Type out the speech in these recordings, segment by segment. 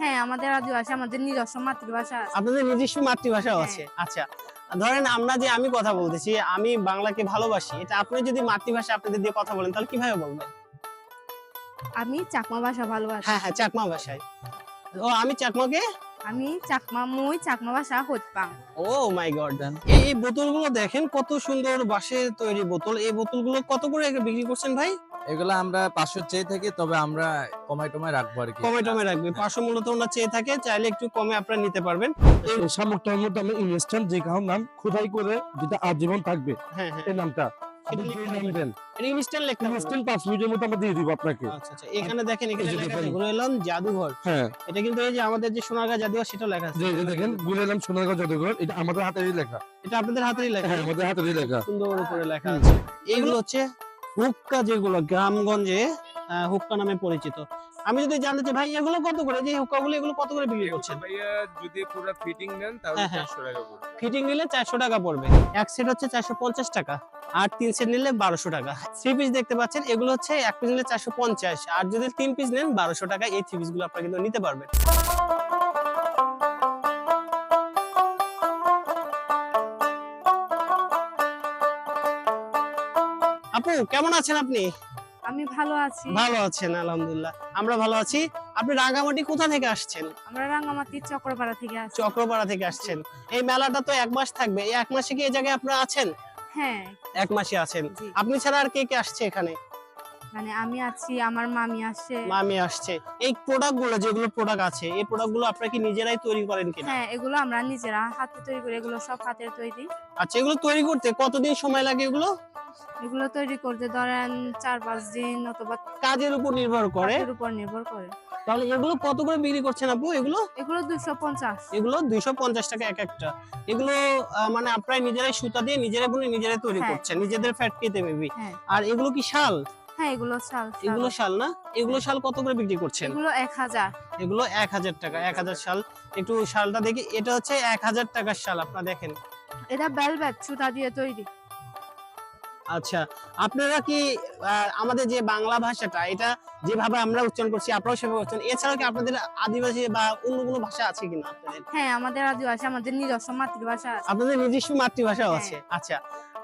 হ্যাঁ আমাদের আদিবাসী আমাদের নিজস্ব মাতৃভাষা আছে। আপনাদের নিজস্ব মাতৃভাষাও হ্যাঁ। আছে। আচ্ছা ধরেন আমরা যে আমি কথা বলতেছি আমি বাংলাকে ভালোবাসি এটা আপনি যদি মাতৃভাষা আপনাদের দিয়ে কথা বলেন তাহলে কীভাবে বলবেন? আমি চাকমা ভাষা ভালোবাসি। হ্যাঁ হ্যাঁ চাকমা ভাষায়। ও আমি চাকমাকে? আমি চাকমা মুই চাকমা ভাষা হইপাং ও মাই গড এই এই বোতলগুলো দেখেন কত সুন্দর বাঁশের তৈরি বোতল। এই বোতলগুলো কত করে বিক্রি করছেন ভাই? এগুলো আমরা পাঁচশো চেয়ে থাকি তবে আমরা কমাই টমাই রাখব আর কি। কমে টমে রাখবে পাঁচশো মূলত ওনার চেয়ে থাকে চাইলে একটু কমে আপনারা নিতে পারবেন। এই শামুকটার মধ্যে আমরা ইনস্ট্যান্ট যে খাওয়ার নাম খোদাই করে যেটা আজীবন থাকবে হ্যাঁ হ্যাঁ। এই নামটা। আচ্ছা আচ্ছা। এখানে দেখেন জাদুঘর। হ্যাঁ। এটা কিন্তু এই যে আমাদের যে সোনারগাঁ জাদুঘর সেটাও লেখা আছে। দেখেন জাদুঘর এটা আমাদের হাতেরই লেখা। এটা আপনাদের হাতেরই লেখা। আমাদের হাতেরই লেখা। সুন্দর উপরে লেখা আছে। এগুলো হচ্ছে হুক্কা যেগুলো গ্রামগঞ্জে হুক্কা নামে পরিচিত। আমি যদি জানতে চাই ভাই এগুলো কত করে? যে হুক্কা গুলো এগুলো কত করে বিক্রি করছেন? ভাইয়া যদি পুরো ফিটিং নেন তাহলে হ্যাঁ, হ্যাঁ। চারশো টাকা পড়বে। ফিটিং নিলে চারশো টাকা পড়বে। এক সেট হচ্ছে চারশো পঞ্চাশ টাকা আর তিন সেট নিলে বারোশো টাকা। থ্রি পিস দেখতে পাচ্ছেন এগুলো হচ্ছে এক পিস নিলে চারশো পঞ্চাশ আর যদি তিন পিস নেন বারোশো টাকা। এই থ্রি পিসগুলো আপনারা কিন্তু নিতে পারবেন। আপু কেমন আছেন আপনি? আমি ভালো আছি। ভালো আছেন আলহামদুলিল্লাহ। আমরা ভালো আছি। আপনি রাঙামাটি কোথা থেকে আসছেন? আমরা রাঙ্গামাটি চক্রপাড়া থেকে আছি চক্রপাড়া থেকে আসছেন। এই মেলাটা তো এক মাস থাকবে। এই এক মাসে কি এই জায়গায় আপনারা আছেন? হ্যাঁ। এক মাসে আছেন। আপনি ছাড়া আর কে কে আসছে এখানে? মানে আমি আছি আমার মামি আসে মামি আসছে। এই প্রোডাক্টগুলো যেগুলো প্রোডাক্ট আছে এই প্রোডাক্টগুলো আপনারা কি নিজেরাই তৈরি করেন কিনা? হ্যাঁ এগুলো আমরা নিজেরা হাতে তৈরি করি। এগুলো সব হাতের তৈরি। আচ্ছা এগুলো তৈরি করতে কতদিন সময় লাগে এগুলো? এগুলো তৈরি করতে ধরেন চার পাঁচ দিন অথবা কাজের উপর নির্ভর করে। উপর নির্ভর করে। তাহলে এগুলো কত করে বিক্রি করছেন আপু? এগুলো? এগুলো দুশো পঞ্চাশ। এগুলো দুইশো পঞ্চাশ টাকা এক একটা। এগুলো মানে আপনারা নিজেরাই সুতা দিয়ে নিজেরাই বুনে নিজেরাই তৈরি হ্যাঁ। করছেন নিজেদের ফ্যাক্টরিতে মেবি হ্যাঁ। আর এগুলো কি শাল? হ্যাঁ এগুলো শাল। এগুলো শাল না? এগুলো শাল কত করে বিক্রি করছেন? এগুলো এক হাজার। এগুলো এক হাজার টাকা এক হাজার শাল। একটু শালটা দেখি এটা হচ্ছে এক হাজার টাকার শাল আপনারা দেখেন। এটা বেলভেট সুতা দিয়ে তৈরি। আচ্ছা আপনারা কি আমাদের যে বাংলা ভাষাটা এটা যেভাবে আমরা উচ্চারণ করছি আপনারাও সেভাবে উচ্চারণ এছাড়াও কি আপনাদের আদিবাসী বা অন্য কোনো ভাষা আছে কিনা আপনাদের? হ্যাঁ আমাদের আদিবাসী আমাদের নিজস্ব মাতৃভাষা আছে। আপনাদের নিজস্ব মাতৃভাষাও হ্যাঁ। আছে। আচ্ছা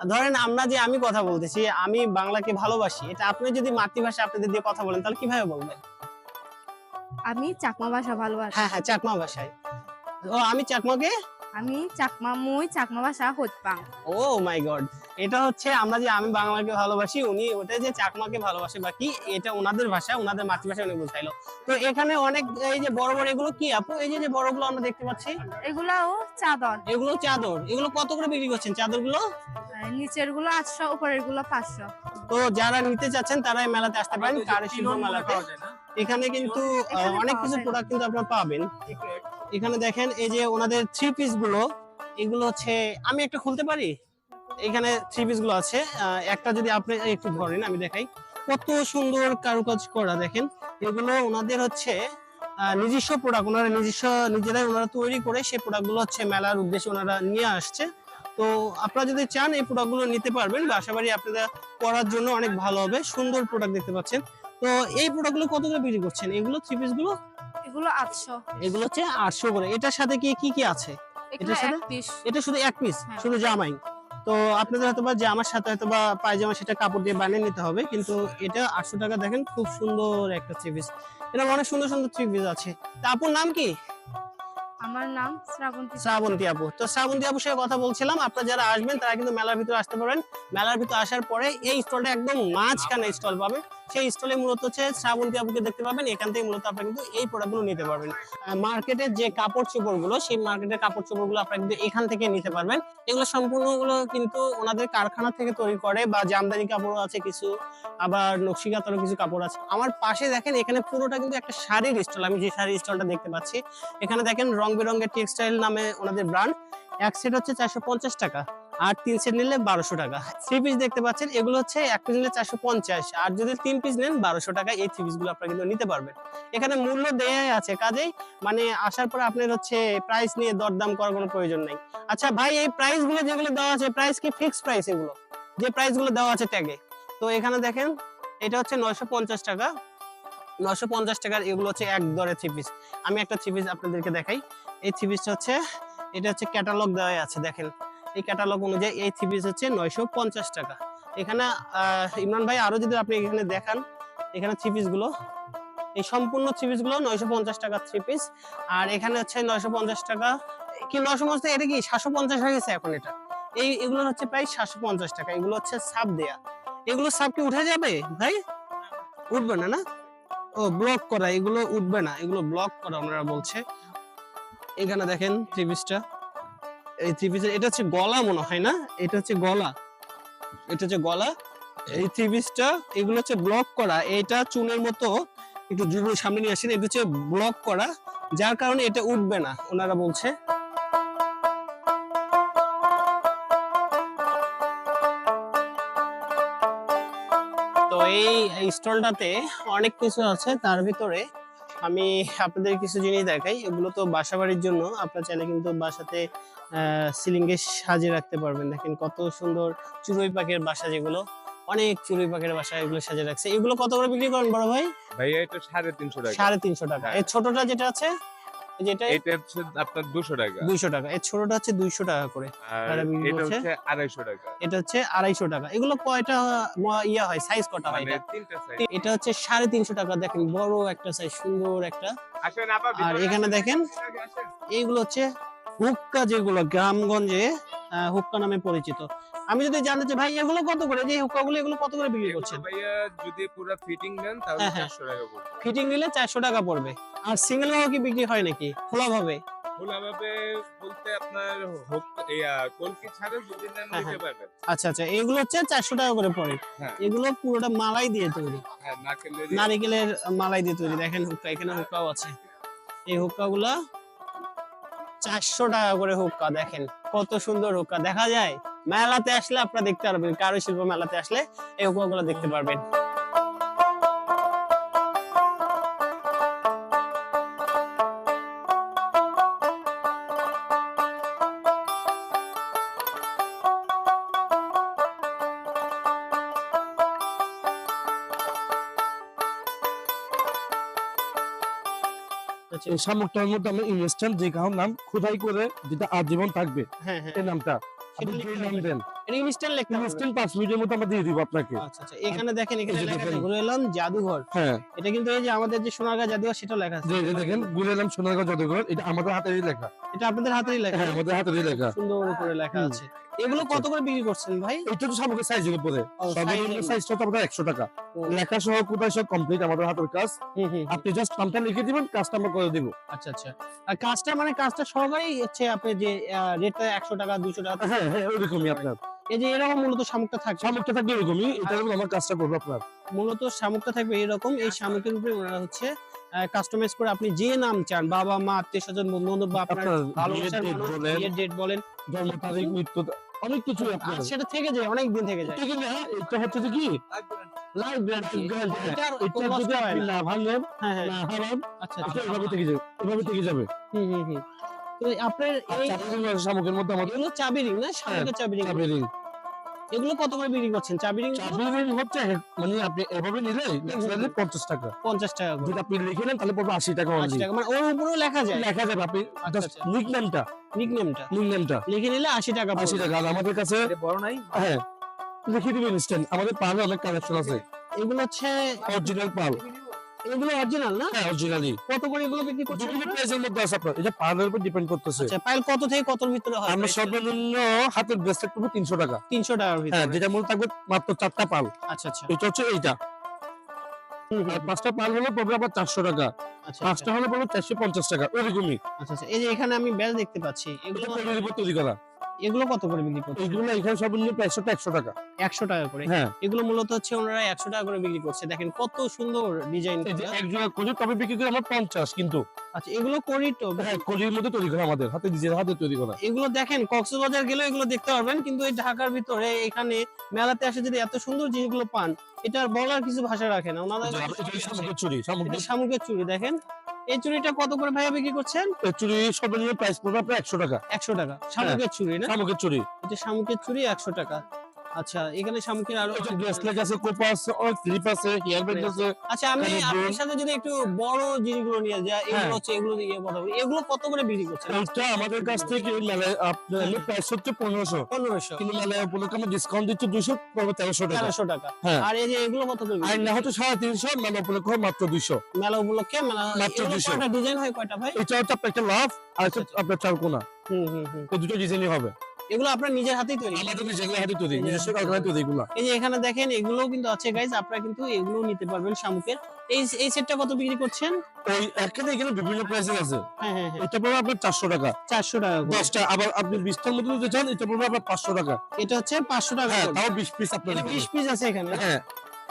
ধরেন আমরা যে আমি কথা বলতেছি আমি বাংলাকে ভালোবাসি এটা আপনি যদি মাতৃভাষা আপনাদের দিয়ে কথা বলেন তাহলে কীভাবে বলবেন? আমি চাকমা ভাষা ভালোবাসি। হ্যাঁ হ্যাঁ চাকমা ভাষায়। ও আমি চাকমাকে আমি চাকমা মুই চাকমা ভাষা হইপাং ও মাই গড এটা হচ্ছে আমরা যে আমি বাংলাকে ভালোবাসি উনি ওটা যে চাকমাকে ভালোবাসে বাকি এটা ওনাদের ভাষা ওনাদের মাতৃভাষা উনি বুঝাইলো। তো এখানে অনেক এই যে বড় বড় এগুলো কি আপু? এই যে যে বড়গুলো আমরা দেখতে পাচ্ছি। এগুলাও চাদর। এগুলো চাদর এগুলো কত করে বিক্রি করছেন চাদরগুলো? নিচেরগুলো আটশো উপরেরগুলো পাঁচশো। তো যারা নিতে চাচ্ছেন তারা এই মেলাতে আসতে পারেন কারি শিল্প মেলাতে। এখানে কিন্তু অনেক কিছু প্রোডাক্ট কিন্তু আপনারা পাবেন। এখানে দেখেন এই যে ওনাদের থ্রি পিসগুলো, এগুলো হচ্ছে, আমি একটা খুলতে পারি? এখানে থ্রি পিসগুলো আছে। একটা যদি আপনি একটু ধরেন, আমি দেখাই। কত সুন্দর কারুকাজ করা, দেখেন। এগুলো ওনাদের হচ্ছে নিজস্ব প্রোডাক্ট ওনারা নিজস্ব, নিজেরাই ওনারা তৈরি করে সেই প্রোডাক্টগুলো হচ্ছে মেলার উদ্দেশ্যে ওনারা নিয়ে আসছে। তো আপনারা যদি চান এই প্রোডাক্টগুলো নিতে পারবেন আশা করি আপনারা পরার জন্য অনেক ভালো হবে, সুন্দর প্রোডাক্ট দেখতে পাচ্ছেন। তো এই প্রোডাক্টগুলো কত করে বিক্রি করছেন? এগুলো থ্রি পিসগুলো? এগুলো আটশো। এগুলো হচ্ছে আটশো করে। এটার সাথে কি কি কি আছে? সাথে? এটা শুধু এক পিস হ্যাঁ। শুধু জামাই। তো আপনাদের হয়তো বা জামার সাথে হয়তো বা পায়জামা সেটা কাপড় দিয়ে বানিয়ে নিতে হবে কিন্তু এটা আটশো টাকা দেখেন খুব সুন্দর একটা থ্রি পিস এটা অনেক সুন্দর সুন্দর থ্রি পিস আছে। তা আপুর নাম কি? আমার নাম শ্রাবন্তী। শ্রাবন্তী আপু। তো শ্রাবন্তী আপুর সাথে কথা বলছিলাম আপনারা যারা আসবেন তারা কিন্তু মেলার ভিতরে আসতে পারেন মেলার ভিতরে আসার পরে এই স্টলটা একদম মাঝখানে স্টল পাবে। সেই স্টলে মূলত হচ্ছে শ্রাবন্তী আপুকে দেখতে পাবেন। এখান থেকে মূলত আপনারা কিন্তু এই প্রোডাক্টগুলো নিতে পারবেন। মার্কেটের যে কাপড় চোপড়গুলো সেই মার্কেটের কাপড় চোপড়গুলো আপনারা কিন্তু এখান থেকে নিতে পারবেন। এগুলো সম্পূর্ণগুলো কিন্তু ওনাদের কারখানা থেকে তৈরি করে বা জামদানি কাপড় আছে কিছু, আবার নকশিকাতারও কিছু কাপড় আছে। আমার পাশে দেখেন, এখানে পুরোটা কিন্তু একটা শাড়ির স্টল, আমি যে শাড়ির স্টলটা দেখতে পাচ্ছি। এখানে দেখেন রং বেরঙের টেক্সটাইল নামে ওনাদের ব্র্যান্ড এক সেট হচ্ছে চারশো পঞ্চাশ টাকা। আর তিন সেট নিলে বারোশো টাকা। থ্রি পিস দেখতে পাচ্ছেন, এগুলো হচ্ছে এক পিস নিলে চারশো পঞ্চাশ। আর যদি তিন পিস নেন, বারোশো টাকা এই থ্রি পিসগুলো আপনারা কিন্তু নিতে পারবেন। এখানে মূল্য দেয়াই আছে কাজেই মানে আসার পর আপনার হচ্ছে প্রাইস নিয়ে দরদাম করার কোনো প্রয়োজন নেই। আচ্ছা ভাই, এই প্রাইসগুলো যেগুলো দেওয়া আছে প্রাইস কি ফিক্স প্রাইস এগুলো? যে প্রাইসগুলো দেওয়া আছে ট্যাগে তো এখানে দেখেন, এটা হচ্ছে নয়শো পঞ্চাশ টাকা। নশো পঞ্চাশ টাকার এগুলো হচ্ছে এক দরে থ্রি পিস আমি একটা থ্রি পিস আপনাদেরকে দেখাই। এই থ্রি পিসটা হচ্ছে, এটা হচ্ছে ক্যাটালগ দেওয়া আছে, দেখেন। এই ক্যাটালগ অনুযায়ী এই থ্রি পিস হচ্ছে নয়শো পঞ্চাশ টাকা। এখানে ইমরান ভাই আরও যদি আপনি এখানে দেখান, এখানে থ্রি পিসগুলো, এই সম্পূর্ণ থ্রি পিসগুলো নয়শো পঞ্চাশ টাকা থ্রি পিস আর এখানে হচ্ছে নয়শো পঞ্চাশ টাকা, কি নয়শো পঞ্চাশ এটা কি সাতশো পঞ্চাশ হয়ে গেছে এখন এটা? এই, এগুলো হচ্ছে প্রায় সাতশো পঞ্চাশ টাকা, এগুলো হচ্ছে সাপ দেয়া। এগুলো সাপ কি উঠে যাবে ভাই? উঠবে না না? ও ব্লক করা, এগুলো উঠবে না, এগুলো ব্লক করা ওনারা বলছে। এখানে দেখেন থ্রি পিসটা এই এটা হচ্ছে গলা মনে হয় না? এটা হচ্ছে গলা। এটা হচ্ছে গলা। এই এগুলো হচ্ছে ব্লক করা। এটা চুনের মতো একটু সামনে নিয়ে আসেন, এটা হচ্ছে ব্লক করা। যার কারণে এটা উঠবে না, ওনারা বলছে। তো এই স্টলটাতে অনেক কিছু আছে, তার ভিতরে আমি আপনাদের কিছু জিনিস দেখাই। এগুলো তো বাসা বাড়ির জন্য। আপনার চাইলে কিন্তু বাসাতে সিলিং এ সাজিয়ে রাখতে পারবেন। দেখেন কত সুন্দর চুরুই পাখির বাসা যেগুলো। অনেক চুরুই পাখির বাসা এগুলো সাজিয়ে রাখছে। এগুলো কত করে বিক্রি করেন বড় ভাই? ভাই এটা সাড়ে তিনশো টাকা। সাড়ে তিনশো টাকা। এই ছোটটা যেটা আছে যেটা? এটা হচ্ছে আপনার দুশো টাকা। দুইশো টাকা। এই ছোটটা হচ্ছে দুইশো টাকা করে। আর এটা এটা হচ্ছে আড়াইশো টাকা। এটা হচ্ছে আড়াইশো টাকা। এগুলো কয়টা ইয়া হয়? সাইজ কটা হয় মানে এটা? তিনটা সাইজ এটা হচ্ছে সাড়ে তিনশো টাকা। দেখেন বড় একটা সাইজ সুন্দর একটা। আসেন আপা আর এখানে দেখেন। এইগুলো হচ্ছে হুক্কা যেগুলো গ্রামগঞ্জে হুক্কা নামে পরিচিত। আমি যদি জানতে চাই ভাই এগুলো কত করে? যে হুক্কা গুলো এগুলো কত করে বিক্রি করছেন? ভাইয়া যদি পুরো ফিটিং নেন তাহলে হ্যাঁ, হ্যাঁ। চারশো টাকা পড়বে। ফিটিং নিলে চারশো টাকা পড়বে। আর সিঙ্গেল ভাবে কি বিক্রি হয় নাকি? খোলা ভাবে খোলাভাবে বলতে আপনার হোক ইয়া কলকি ছাড়া যদি নেন হ্যাঁ, নিতে পারবেন। আচ্ছা আচ্ছা এগুলো হচ্ছে চারশো টাকা করে পড়ে। হ্যাঁ। এগুলো পুরোটা মালাই দিয়ে তৈরি। হ্যাঁ নারকেলের নারিকেলের মালাই দিয়ে তৈরি। দেখেন হুক্কা এখানে হুক্কাও আছে। এই হুক্কা গুলা চারশো টাকা করে হুক্কা দেখেন। কত সুন্দর হুক্কা। দেখা যায়? মেলাতে আসলে আপনারা দেখতে পারবেন কারুশিল্প মেলাতে আসলে এই হুক্কা গুলো দেখতে পারবেন। এই শামুকটার মধ্যে আমরা ইনস্ট্যান্ট যে কারোর নাম খোদাই করে যেটা আজীবন থাকবে হ্যাঁ হ্যাঁ। এই নামটা। আচ্ছা আচ্ছা এখানে দেখেন এখানে জাদুঘর। হ্যাঁ। এটা কিন্তু এই যে আমাদের যে সোনারগাঁ জাদুঘর সেটা লেখা আছে। দেখেন গুলেলাম জাদুঘর এটা আমাদের হাতেরই লেখা। এটা আপনাদের হাতেরই লেখা। হ্যাঁ আমাদের হাতেরই লেখা। সুন্দর করে লেখা আছে। এগুলো কত করে বিক্রি করছেন ভাই? এটা তো শামুকের সাইজের উপরে। ও, সর্বনিম্ন সাইজটা তো আমাদের একশো টাকা। লেখা সহ কোথায় সব কমপ্লিট আমাদের হাতের কাজ। আপনি জাস্ট নামটা লিখে দিবেন কাজটা আমরা করে দিব। আচ্ছা আচ্ছা। আর কাজটা মানে কাজটা সহকারেই হচ্ছে আপনি যে রেটটা একশো টাকা দুশো টাকা হ্যাঁ হ্যাঁ ওইরকমই আপনার। এই যে এরকম মূলত শামুকটা থাকবে। শামুকটা থাকবে এরকমই এটা হলো আমার কাজটা করব আপনার। মূলত শামুকটা থাকবে এরকম এই শামুকের উপরে ওনারা হচ্ছে কাস্টমাইজ করে আপনি যে নাম চান বাবা মা আত্মীয় স্বজন বন্ধু বান্ধব বা আপনার আপনার ভালোবাসার ডেট বলেন জন্ম তারিখ মৃত্যু অনেক কিছু সেটা থেকে যায় অনেক দিন থেকে যায়। ঠিক না এটা হচ্ছে কি? লাইভ গ্যারান্টি এটার এটা যদি আপনি না। ভাঙেন হ্যাঁ হ্যাঁ। না হারান আচ্ছা আচ্ছা। এভাবে থেকে যাবে এভাবে থেকে যাবে। হুম হুম হুম। তো আপনার এই চাবি মধ্যে আমাদের চাবি রিং না? শামুকের চাবি রিং। এগুলো কত করে বিক্রি করছেন? চা বিক্রি চা ring হচ্ছে মানে আপনি এভাবে নিলে ন্যাচারালি পঞ্চাশ টাকা। পঞ্চাশ টাকা যদি আপনি লিখে নেন তাহলে পড়বে আশি টাকা আশি only। টাকা মানে ওর উপরেও লেখা যায়। লেখা যাবে আপনি আচ্ছা, নিকনেমটা আচ্ছা। নিকনেমটা লিখে নিলে আশি টাকা আশি পড়বে। টাকা আর আমাদের কাছে বড় নাই? হ্যাঁ লিখে দিবেন ইনস্ট্যান্ট আমাদের পালে অনেক কালেকশন আছে। এগুলো হচ্ছে অরিজিনাল পাল এগুলো অরিজিনাল না? হ্যাঁ অরিজিনালি কত করে এগুলো বিক্রি করছেন বিভিন্ন আপনারা? প্রাইসের মধ্যে আছে আপনার। এটা উপর ডিপেন্ড করতেছে। আচ্ছা পাইল কত থেকে কতর ভিতরে হয় আমরা সর্বনিম্ন হাতের ব্রেসলেট করব তিনশো টাকা। তিনশো টাকার হ্যাঁ যেটা মূল থাকবে মাত্র চারটা পাল। আচ্ছা আচ্ছা। এটা হচ্ছে এইটা। পাঁচটা পাল হলে পড়বে আবার চারশো টাকা। আচ্ছা পাঁচটা আচ্ছা। হলে পড়বে চারশো পঞ্চাশ টাকা ওইরকমই। আচ্ছা আচ্ছা। এই যে এখানে আমি ব্যাজ দেখতে পাচ্ছি এগুলো তৈরি করা। এগুলো কত করে বিক্রি করছে? এইগুলো এখানে প্রাইসটা একশো টাকা। একশো টাকা করে। হ্যাঁ। এগুলো মূলত হচ্ছে ওনারা একশো টাকা করে বিক্রি করছে। দেখেন কত সুন্দর ডিজাইন করি। তবে বিক্রি করে আমার পঞ্চাশ কিন্তু। আচ্ছা এগুলো করি তো হ্যাঁ মধ্যে তৈরি করা আমাদের হাতে নিজের হাতে তৈরি করা। এগুলো দেখেন কক্সবাজার গেলেও এগুলো দেখতে পারবেন কিন্তু এই ঢাকার ভিতরে এখানে মেলাতে আসে যদি এত সুন্দর জিনিসগুলো পান এটা বলার কিছু ভাষা রাখে না। ওনারা চুরি শামুকের চুড়ি দেখেন। এই চুড়িটা কত করে ভাইয়া বিক্রি করছেন? এই চুরি সর্বনিম্ন প্রাইস পড়বে আপনার একশো টাকা। একশো টাকা। শামুকের চুড়ি না? শামুকের চুরি এটা শামুকের চুড়ি একশো টাকা। আচ্ছা এখানে শামুকের আরও ব্রেসলেট আছে কোপা আছে অনেক ক্লিপ আছে হেয়ার ব্যান্ড আছে আচ্ছা আমি আপনার সাথে যদি একটু বড় জিনিসগুলো নিয়ে এগুলো হ্যাঁ। হচ্ছে এগুলো দিয়ে কথা বলি। এগুলো কত করে বিক্রি করছেন? এইটা আমাদের কাছ থেকে মেলায় আপনার প্রাইস হচ্ছে পনেরোশো। পনেরোশো। কিন্তু মেলায় উপলক্ষে আমরা ডিসকাউন্ট দিচ্ছি দুশো তেরোশো টাকা। তেরোশো টাকা। হ্যাঁ। আর এই যে এগুলো কত করে আর না হচ্ছে সাড়ে তিনশো মেলা উপলক্ষে মাত্র দুইশো। মেলা উপলক্ষে মাত্র এগুলো 200 কয়টা ডিজাইন হয় কয়টা ভাই? এটা হচ্ছে আপনার একটা লাভ আর একটা আপনার চারকোনা হুম হুম হুম। দুটো ডিজাইনই হবে। এগুলো আপনার নিজের হাতেই তৈরি। আমাদের নিজের হাতে তৈরি নিজস্ব কারখানায় তৈরি এগুলো। এই যে এখানে দেখেন এগুলোও কিন্তু আছে গাইজ আপনারা কিন্তু এগুলো নিতে পারবেন শামুকের। এই এই সেটটা কত বিক্রি করছেন? ওই এখানে এখানে বিভিন্ন প্রাইসে আছে। হ্যাঁ হ্যাঁ হ্যাঁ। এটা পড়বে আপনার চারশো টাকা। চারশো টাকা করে। দশটা আবার আপনি চান এটা পড়বে আপনার পাঁচশো টাকা। এটা হচ্ছে পাঁচশো টাকা হ্যাঁ তাও বিশ পিস আপনার এটা বিশ পিস আছে এখানে। হ্যাঁ।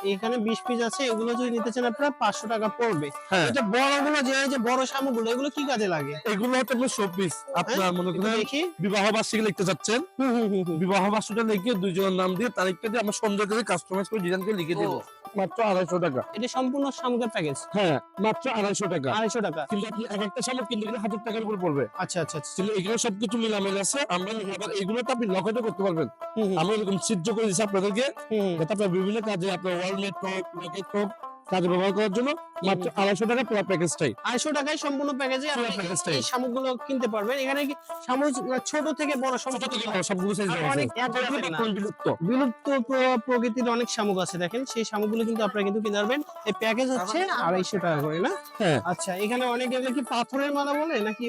এখানে বিশ পিস আছে এগুলো যদি নিতে চান আপনার পাঁচশো টাকা পড়বে। বড়গুলো এটা বড়গুলো যে যে বড় শামুকগুলো এগুলো কি কাজে লাগে? এগুলো হচ্ছে আপনার শো পিস আপনার মনে করেন বিবাহ বার্ষিকী লিখতে চাচ্ছেন। হুম হুম হুম হুম। বিবাহ বার্ষিকী লিখে দুজনের নাম দিয়ে তারিখটা দিয়ে আমরা সন্ধ্যা থেকে কাস্টমাইজ করে ডিজাইন করে লিখে দেবো। মাত্র আড়াইশো টাকা। এটা সম্পূর্ণ শামুকের প্যাকেজ হ্যাঁ মাত্র আড়াইশো টাকা। আড়াইশো টাকা। কিন্তু আপনি এক একটা শামুক কিনতে গেলে হাজার টাকার উপর পড়বে। আচ্ছা আচ্ছা তাহলে কিন্তু এগুলো সবকিছু মিলামিল আছে। আমরা আবার এগুলো তো আপনি লকেটও করতে পারবেন। আমরা এরকম সিদ্ধ করে দিচ্ছি আপনাদেরকে। যাতে আপনার বিভিন্ন কাজে আপনার ওয়ালমেট টপ লকেট টপ কাজে ব্যবহার করার জন্য মাত্র আড়াইশো টাকা পুরো প্যাকেজটাই আড়াইশো টাকায় সম্পূর্ণ প্যাকেজে প্যাকেজটাই এই শামুকগুলো কিনতে পারবেন। এখানে কি শামুক ছোট থেকে বড় থেকে সবগুলো সাইজ আছে অনেক বিলুপ্ত বিলুপ্ত। প্রকৃতির অনেক শামুক আছে দেখেন। সেই শামুকগুলো কিন্তু আপনারা কিন্তু কিনতে পারবেন। এই প্যাকেজ হচ্ছে আড়াইশো টাকা করে না? হ্যাঁ। আচ্ছা এখানে অনেক জায়গায় কি পাথরের মালা বলে নাকি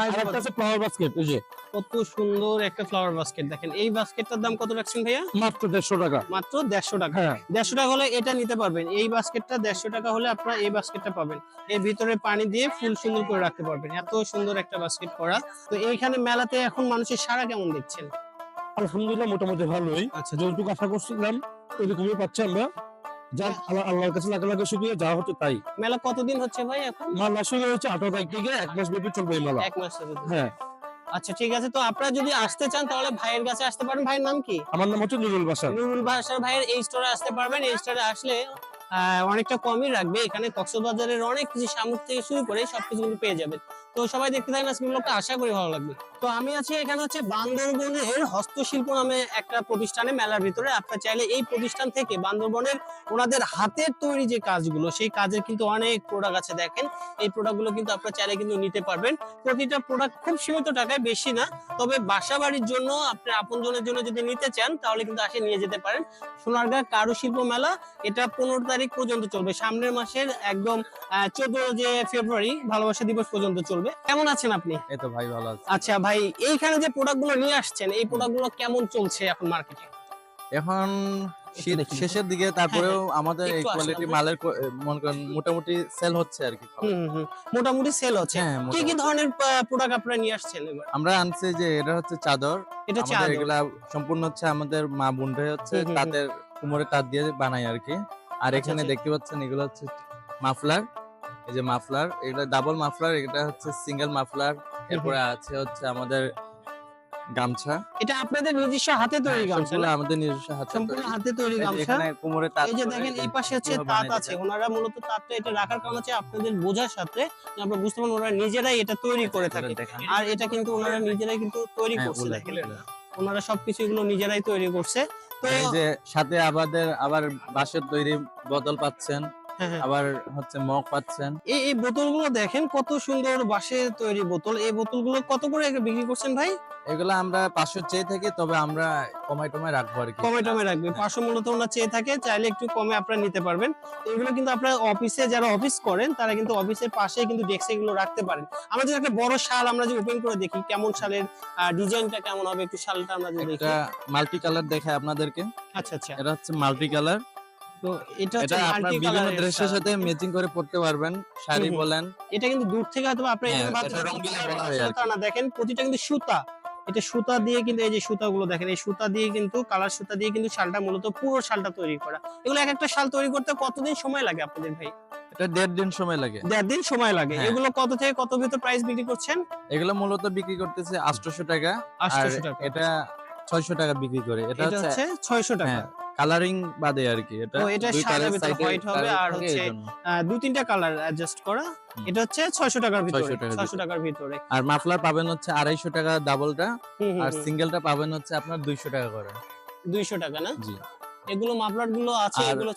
আর আছে ফ্লাওয়ার বাস্কেট এই যে। কত সুন্দর একটা ফ্লাওয়ার বাস্কেট দেখেন। এই বাস্কেটটার দাম কত রাখছেন ভাইয়া? মাত্র দেড়শো টাকা। মাত্র দেড়শো টাকা। হ্যাঁ। দেড়শো টাকা হলে এটা নিতে পারবেন। এই বাস্কেটটা দেড়শো টাকা হলে আপনারা এই বাস্কেটটা পাবেন। এর ভিতরে পানি দিয়ে ফুল সুন্দর করে রাখতে পারবেন। এত সুন্দর একটা বাস্কেট করা। তো এইখানে মেলাতে এখন মানুষের সারা কেমন দেখছেন? আলহামদুলিল্লাহ মোটামুটি ভালোই। আচ্ছা যতটুকু আশা করছিলাম ওইরকমই পাচ্ছি আমরা। যা আল্লাহর কাছে লাগা লাগা শুক্রিয়া যা হচ্ছে তাই। মেলা কতদিন হচ্ছে ভাই এখন? মালা শুরু হচ্ছে আঠারো তারিখ থেকে এক মাস ব্যাপী চলবে এই মেলা। এক মাস হ্যাঁ। আচ্ছা ঠিক আছে। তো আপনারা যদি আসতে চান তাহলে ভাইয়ের কাছে আসতে পারেন। ভাইয়ের নাম কি? আমার নাম হচ্ছে নুরুল বাসার। নুরুল বাসার ভাইয়ের এই স্টোরে আসতে পারবেন। এই স্টোরে আসলে অনেকটা কমই রাখবে। এখানে কক্সবাজারের অনেক কিছু সামর্থ্য থেকে শুরু করে সবকিছু কিন্তু পেয়ে যাবেন তো সবাই দেখতে থাকেন আজকে ব্লগটা আশা করি ভালো লাগবে। তো আমি আছি এখানে হচ্ছে বান্দরবনের হস্তশিল্প নামে একটা প্রতিষ্ঠানে, মেলার ভিতরে। আপনারা চাইলে এই প্রতিষ্ঠান থেকে বান্দরবনের ওনাদের হাতের তৈরি যে কাজগুলো, সেই কাজের কিন্তু অনেক প্রোডাক্ট আছে দেখেন। এই প্রোডাক্টগুলো কিন্তু আপনারা চাইলে কিন্তু নিতে পারবেন। প্রতিটা প্রোডাক্ট খুব সীমিত টাকায়, বেশি না। তবে বাসা বাড়ির জন্য আপনার আপনজনের জন্য যদি নিতে চান, তাহলে কিন্তু আসে নিয়ে যেতে পারেন। সোনারগাঁ কারুশিল্প মেলা, এটা পনেরো তারিখ পর্যন্ত চলবে। সামনের মাসের একদম চোদ্দ যে ফেব্রুয়ারি, ভালোবাসা দিবস পর্যন্ত চলবে। কেমন আছেন আপনি? এই তো ভাই ভালো আছে। আচ্ছা ভাই এইখানে যে প্রোডাক্টগুলো নিয়ে আসছেন এই প্রোডাক্টগুলো কেমন চলছে এখন মার্কেটে এখন শেষের দিকে তারপরেও আমাদের এই কোয়ালিটি মালের মনে মোটামুটি সেল হচ্ছে আর কি মোটামুটি সেল হচ্ছে। হ্যাঁ কি কি ধরনের প্রোডাক্ট আপনারা নিয়ে আসছেন আমরা আনছি যে এটা হচ্ছে চাদর। এটা আমাদের এগুলা সম্পূর্ণ হচ্ছে আমাদের মা বোনরা হচ্ছে। তাদের কোমরে তাঁত দিয়ে বানাই আর কি। আর এখানে আচ্ছা। দেখতে পাচ্ছেন এগুলো হচ্ছে মাফলার এই যে মাফলার এটা ডাবল মাফলার এটা হচ্ছে সিঙ্গেল মাফলার। এরপরে আছে হচ্ছে আমাদের গামছা। এটা আপনাদের নিজস্ব হাতে তৈরি গামছা না? আমাদের নিজস্ব হাতে সম্পূর্ণ হাতে তৈরি গামছা। এখানে কোমরে তাঁত এই যে দেখেন এই পাশে হচ্ছে তাঁত আছে। ওনারা মূলত তাঁতটা এটা রাখার কারণ হচ্ছে আপনাদের বোঝার সাথে যে আপনারা বুঝতে পারেন ওনারা নিজেরাই এটা তৈরি করে থাকে। আর এটা কিন্তু ওনারা নিজেরাই কিন্তু তৈরি হ্যাঁ, করছে দেখেন। ওনারা সবকিছু এগুলো নিজেরাই তৈরি করছে। তো এই যে সাথে আমাদের আবার বাঁশের তৈরি বদল পাচ্ছেন। হ্যাঁ, হ্যাঁ। আবার হচ্ছে মগ পাচ্ছেন। এই এই বোতলগুলো দেখেন কত সুন্দর বাঁশের তৈরি বোতল। এই বোতলগুলো কত করে বিক্রি করছেন ভাই? এগুলো আমরা পাঁচশো চেয়ে থাকি তবে আমরা কমাই টমাই রাখব আর কি। কমে টমে রাখবে পাঁচশো মূলত ওনারা চেয়ে থাকে চাইলে একটু কমে আপনারা নিতে পারবেন। এগুলো কিন্তু আপনারা অফিসে যারা অফিস করেন তারা কিন্তু অফিসের পাশে কিন্তু ডেস্কে এগুলো রাখতে পারেন। আমরা যদি একটা বড় শাল আমরা যে ওপেন করে দেখি কেমন শালের ডিজাইনটা কেমন হবে একটু শালটা আমরা যদি দেখি। মাল্টি কালার দেখায় আপনাদেরকে। আচ্ছা আচ্ছা। এটা হচ্ছে মাল্টি কালার তো এটা হচ্ছে মাল্টি বিভিন্ন ড্রেসের সাথে ম্যাচিং করে পড়তে পারবেন শাড়ি। বলেন। এটা কিন্তু দূর থেকে হয়তো আপনি হ্যাঁ, না দেখেন প্রতিটা কিন্তু সুতা। এটা সুতা দিয়ে কিন্তু এই যে সুতাগুলো দেখেন এই সুতা দিয়ে কিন্তু কালার সুতা দিয়ে কিন্তু শালটা মূলত পুরো শালটা তৈরি করা। এগুলো এক একটা শাল তৈরি করতে কতদিন সময় লাগে আপনাদের ভাই? এটা দেড় দিন সময় লাগে। দেড় দিন সময় লাগে। হ্যাঁ। এগুলো কত থেকে কত ভিতর প্রাইস বিক্রি করছেন? এগুলো মূলত বিক্রি করতেছে আটশোশো টাকা। আটশোশো টাকা। এটা ছয়শো টাকা বিক্রি করে। এটা হচ্ছে ছয়শো টাকা। হ্যাঁ কালারিং বাদে আর কি এটা ও, এটা সাদা ভিতরে হোয়াইট হবে আর হচ্ছে। দুই তিনটা কালার অ্যাডজাস্ট করা। এটা হচ্ছে ছয়শো টাকার ভিতরে 600 টাকার ভিতরে। আর মাফলার পাবেন হচ্ছে আড়াইশো টাকা ডাবলটা আর। সিঙ্গেলটা পাবেন হচ্ছে আপনার দুইশো টাকা করে। দুইশো টাকা না? জি। এগুলো মাফলারগুলো আছে এগুলো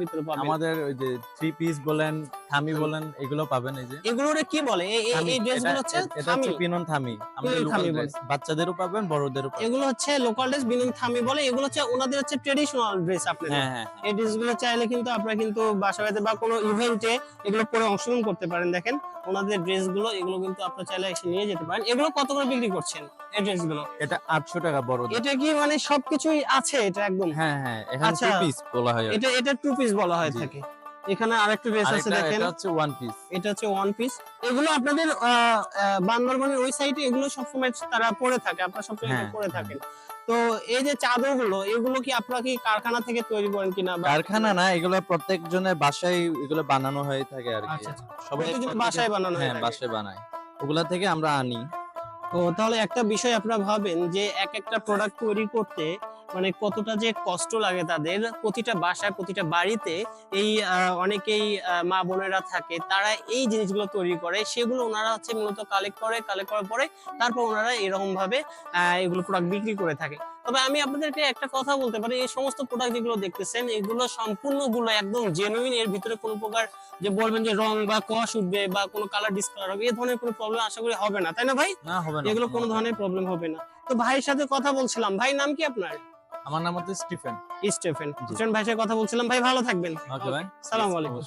ভিতরে পাবেন। আমাদের ওই যে থ্রি পিস বলেন থামি বলেন এগুলো পাবেন এই যে। এগুলোরে কি বলে? এই- ড্রেসগুলো হচ্ছে এটা হচ্ছে থামি। পিনন থামি আমাদের লোকাল ড্রেস বাচ্চাদেরও পাবেন বড়দেরও পাবেন। এগুলো হচ্ছে লোকাল ড্রেস বিনুন থামি বলে। এগুলো হচ্ছে ওনাদের হচ্ছে ট্রেডিশনাল ড্রেস আপনাদের। হ্যাঁ হ্যাঁ এই ড্রেসগুলো চাইলে কিন্তু আপনারা কিন্তু বাসা বাড়িতে বা কোনো ইভেন্টে এগুলো পরে অংশগ্রহণ করতে পারেন। দেখেন ওনাদের ড্রেসগুলো এগুলো কিন্তু আপনারা চাইলে এসে নিয়ে যেতে পারেন। এগুলো কত করে বিক্রি করছেন এই ড্রেসগুলো এটা আটশো টাকা বড় এটা কি মানে সবকিছুই আছে? এটা একদম হ্যাঁ হ্যাঁ এখানে আচ্ছা। থ্রি পিস বলা হয় এটা এটা টু পিস বলা হয় থাকে। এখানে আরেকটা ড্রেস আছে দেখেন। এটা হচ্ছে ওয়ান পিস এটা হচ্ছে ওয়ান পিস এগুলো আপনাদের বান্দরবানের ওই সাইডে এগুলো সবসময় তারা পরে থাকে আপনারা সবসময় হ্যাঁ, পরে হ্যাঁ। থাকেন। তো এই যে চাদরগুলো এগুলো কি আপনারা কি কারখানা থেকে তৈরি করেন কিনা কারখানা না এগুলো প্রত্যেকজনের বাসায় এগুলো বানানো হয়ে থাকে আর কি। আচ্ছা, সবাই বাসায় বানানো হয়ে হ্যাঁ বাসায় বানায়। ওগুলা থেকে আমরা আনি। তো তাহলে একটা বিষয় আপনারা ভাবেন যে এক একটা প্রোডাক্ট তৈরি করতে মানে কতটা যে কষ্ট লাগে তাদের প্রতিটা বাসায় প্রতিটা বাড়িতে এই অনেকেই মা বোনেরা থাকে তারা এই জিনিসগুলো তৈরি করে সেগুলো ওনারা হচ্ছে মূলত কালেক্ট করে কালেক্ট করার পরে তারপর ওনারা এরকম ভাবে এগুলো প্রোডাক্ট বিক্রি করে থাকে। তবে আমি আপনাদেরকে একটা কথা বলতে পারি এই সমস্ত প্রোডাক্ট যেগুলো দেখতেছেন এগুলো সম্পূর্ণগুলো একদম জেনুইন এর ভিতরে কোনো প্রকার যে বলবেন যে রং বা কষ উঠবে বা কোনো কালার ডিসকালার হবে এই ধরনের কোনো প্রবলেম আশা করি হবে না তাই না ভাই? না হবে না এগুলো কোনো ধরনের প্রবলেম হবে না। তো ভাইয়ের সাথে কথা বলছিলাম ভাই নাম কি আপনার? আমার নাম হচ্ছে স্টিফেন। স্টিফেন। স্টিফেন ভাইয়ের সাথে কথা বলছিলাম। ভাই ভালো থাকবেন। ওকে ভাই। সালাম আলাইকুম।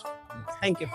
Thank you